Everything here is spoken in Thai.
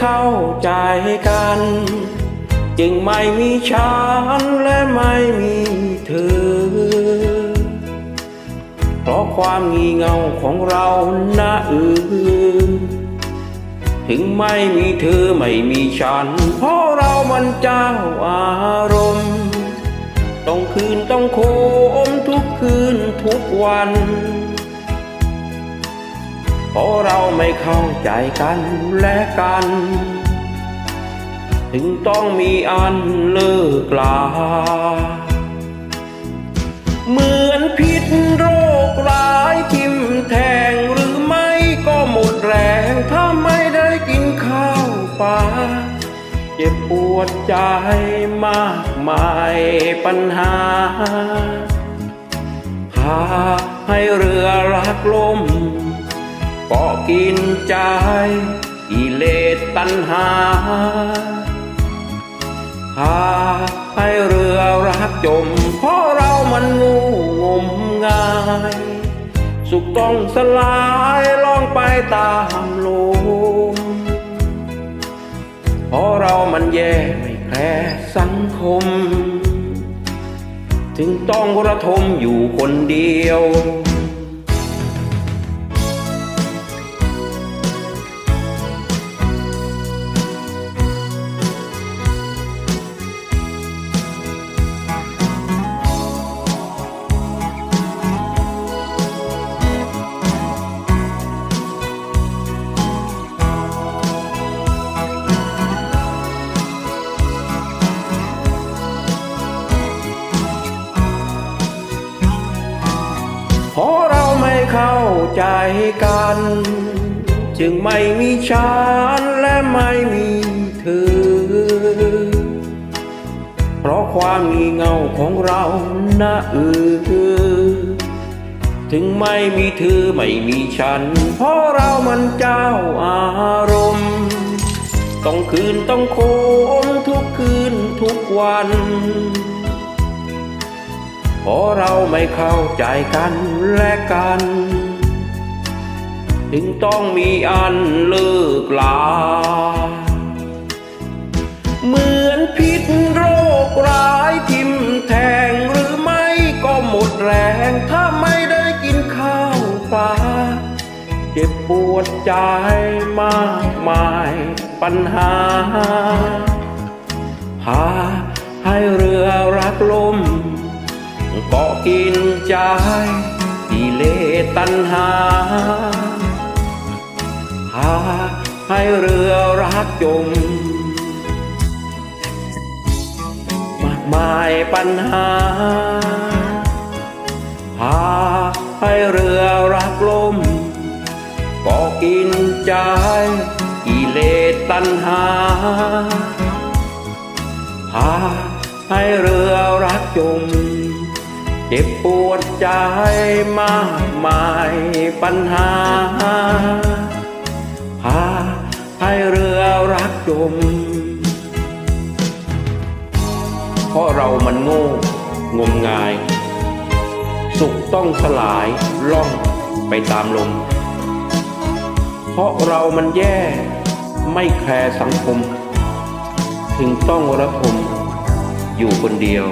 เข้าใจกัน จึงไม่มีฉันและไม่มีเธอ เพราะความงีเงาของเราหนะเออถึงไม่มีเธอไม่มีฉัน เพราะเรามันเจ้าอารมณ์ ต้องคืนต้องโคมทุกคืนทุกวัน เพราะเราไม่เข้าใจกันและกัน ถึงต้องมีอันเลิกลา เหมือนพิษโรคร้ายทิ่มแทงหรือไม่ก็หมดแรงถ้าไม่ได้กินข้าวปลาเจ็บปวดใจมากมายปัญหาพาให้เรือรักล่ม ก็กินใจกิเลสตัณหาพาให้เรือรักจม เพราะเรามันงูงมงาย สุขต้องสลายล่องไปตามลมเพราะเรามันแย่ไม่แคร์สังคม ถึงต้องระทมอยู่คนเดียว เข้าใจกัน จึงไม่มีฉันและไม่มีเธอ เพราะความงีเงาของเรานะเออถึงไม่มีเธอไม่มีฉัน เพราะเรามันเจ้าอารมณ์ ต้องคืนต้องโคมทุกคืนทุกวัน เพราะเราไม่เข้าใจกันและกัน ถึงต้องมีอันเลิกลา เหมือนพิษโรคร้ายทิ่มแทงหรือไม่ก็หมดแรงถ้าไม่ได้กินข้าวปลาเจ็บปวดใจมากมายปัญหาพาให้เรือรักลม กาะกินใจกิเลสตัณหา พาให้เรือรักจม มากมายปัญหา พาให้เรือรักลมก็กินใจกิเลสตัณหา พาให้เรือรักจม เจ็บปวดใจมากมายปัญหา พาให้เรือรักจม เพราะเรามันโง่ งมงาย สุขต้องสลายล่องไปตามลม เพราะเรามันแย่ไม่แคร์สังคม ถึงต้องระทมอยู่คนเดียว